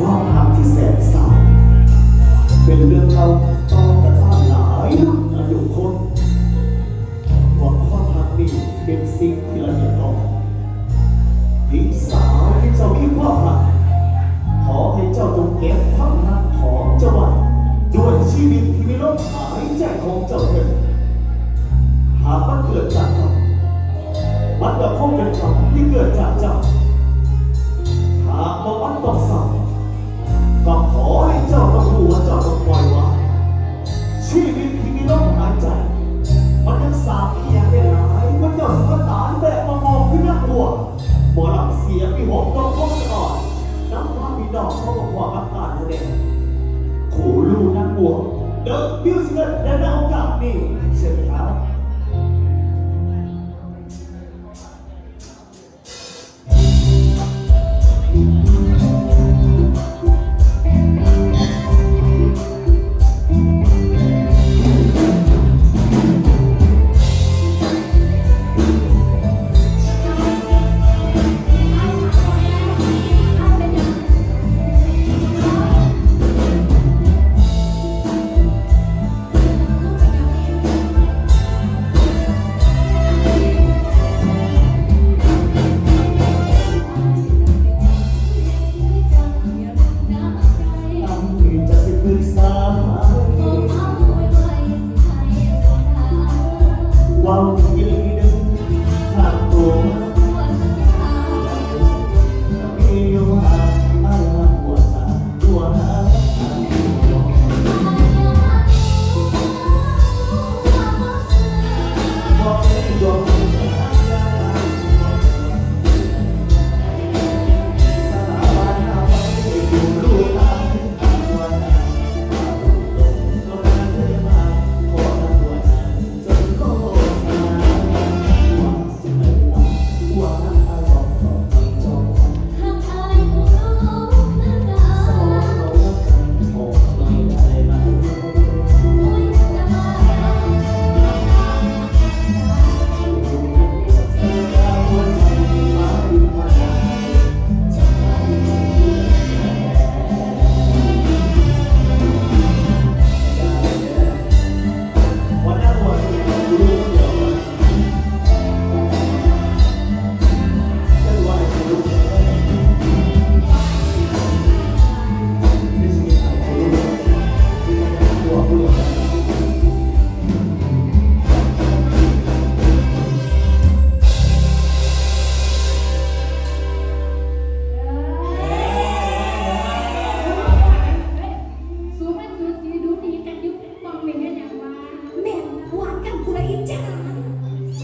ความรักที่แสนสาบเป็นเรื่องเราต้องกระทำหลายหลากคนว่าความรักนี้เป็นสิ่ง ดอกเขาบหัวอากาศเดงขู่ลูนักบวชเดอะบิวสิคและนอกจากนี่เสร็จแล้ว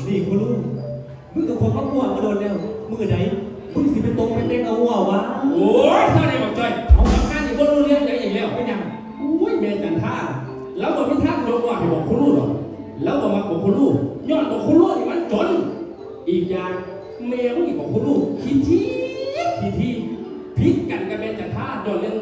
นี่กูรู้มึงกับคนมักม่วมาโดนแล้วมือไหนมึงสิเป็นตรงเป็นเต้นเอาหัววะโอ้ยเท่านี้บอกใจเอาทำงานอีกคนรู้เรื่องไหนอย่างแล้วไม่ยังอุ้ยเมนจันท่าแล้วบอกไม่ท่าโดนว่าให้บอกคุณรู้หรอแล้วบอกมาบอกคุณรู้ย้อนบอกคุณรู้อีกมันจน อีกอย่างเมย์มึงอีกบอกคุณรู้ขี้ที่ขี้ที่พิษกันกับเมนจันท่าโดนเรื่อง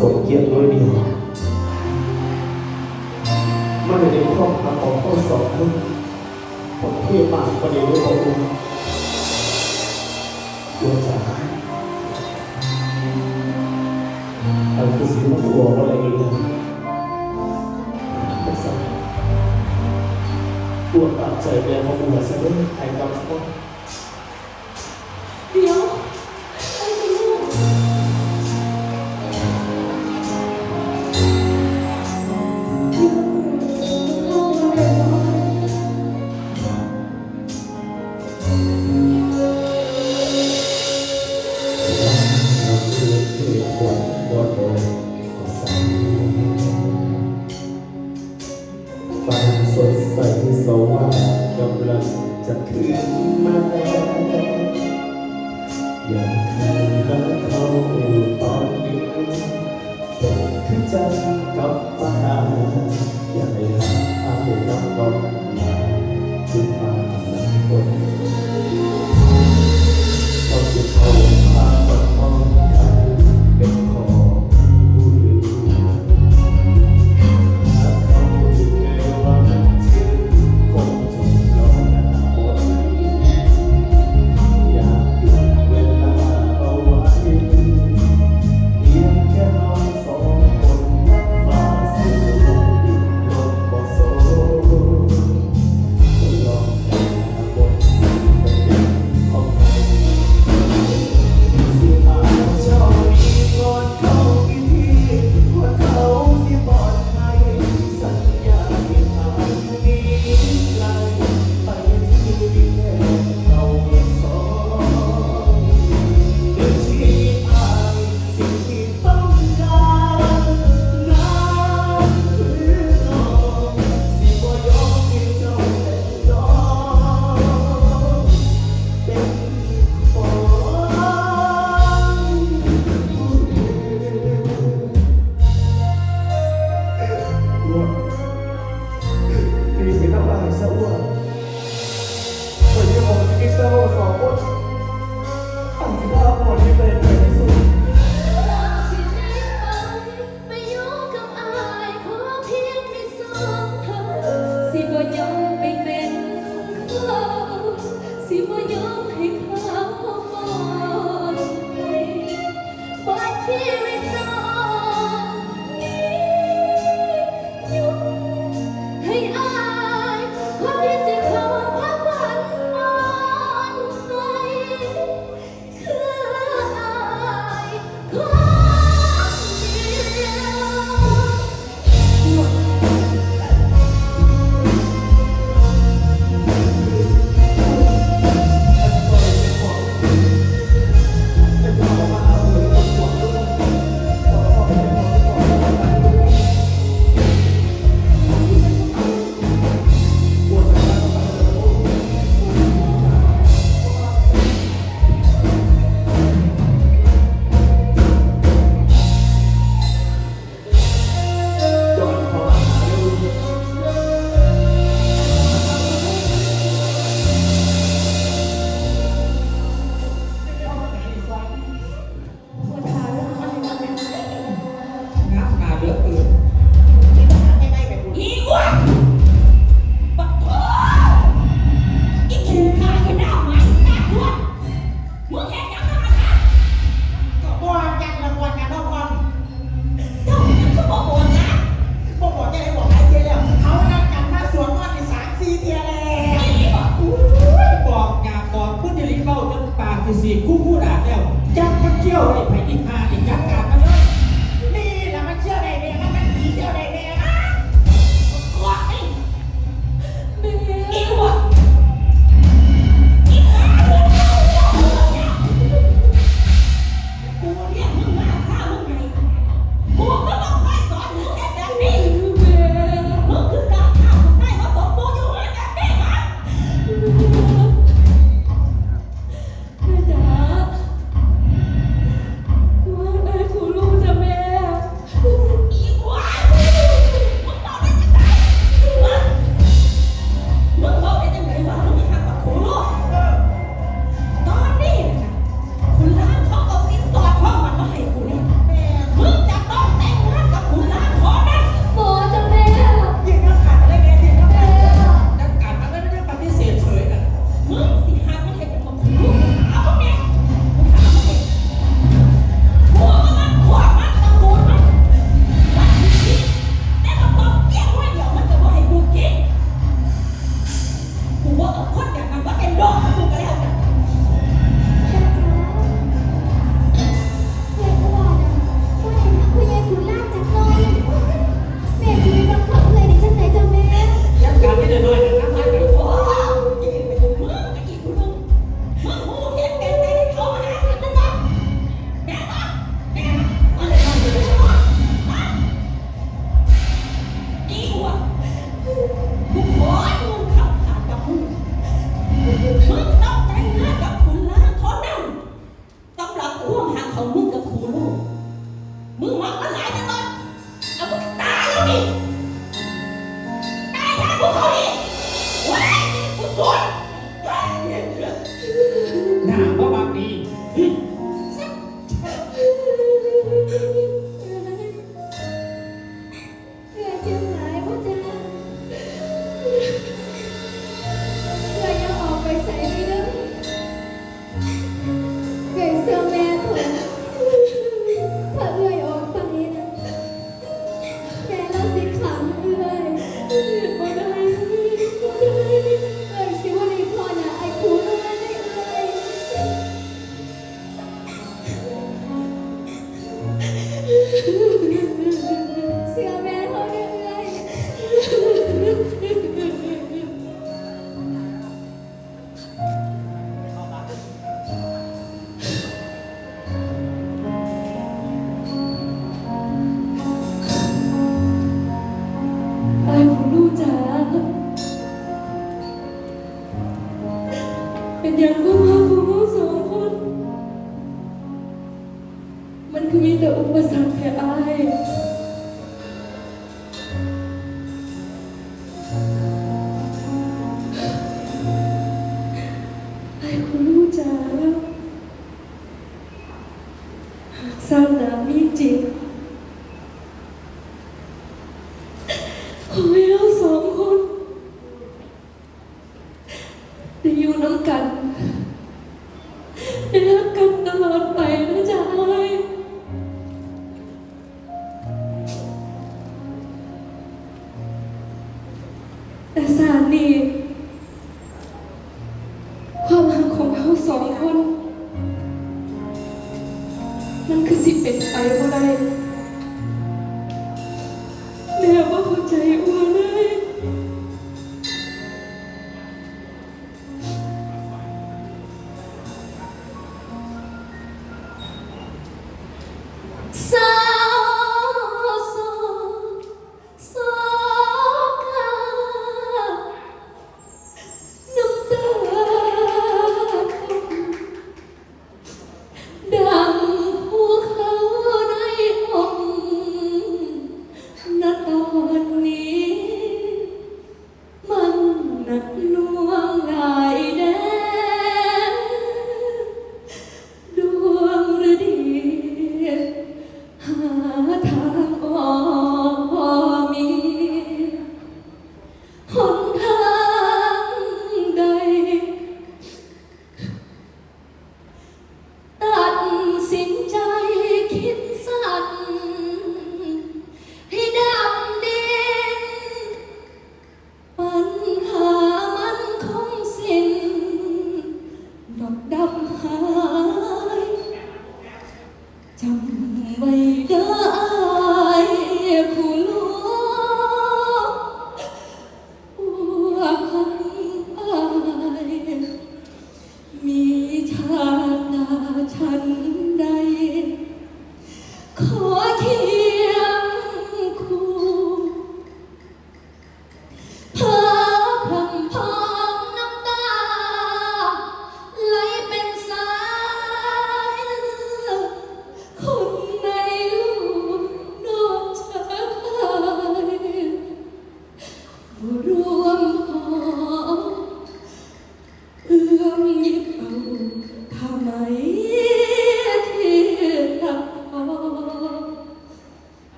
สมเกียรติด้วยดีมันเป็นครอบครัวของข้อสอบคนผมเที่มากประเดี๋ยวของคุณตัวจ๋าอันคือสิ่งที่กลัวอะไรเองนะไม่ทราบตัวตัดใจเรียนของคุณซะด้วยไอ้กำลัง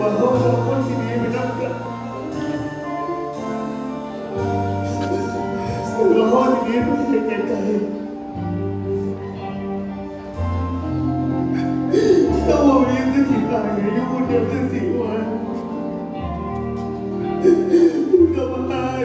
ว่าขาองคนที่ดีไปนับกันว่าเขาที่ดีไปเห็นใจใจถ้าผมยิ้มจะถิ่นตายอยู่คนเดียวจะสี่วันก็บมาตาย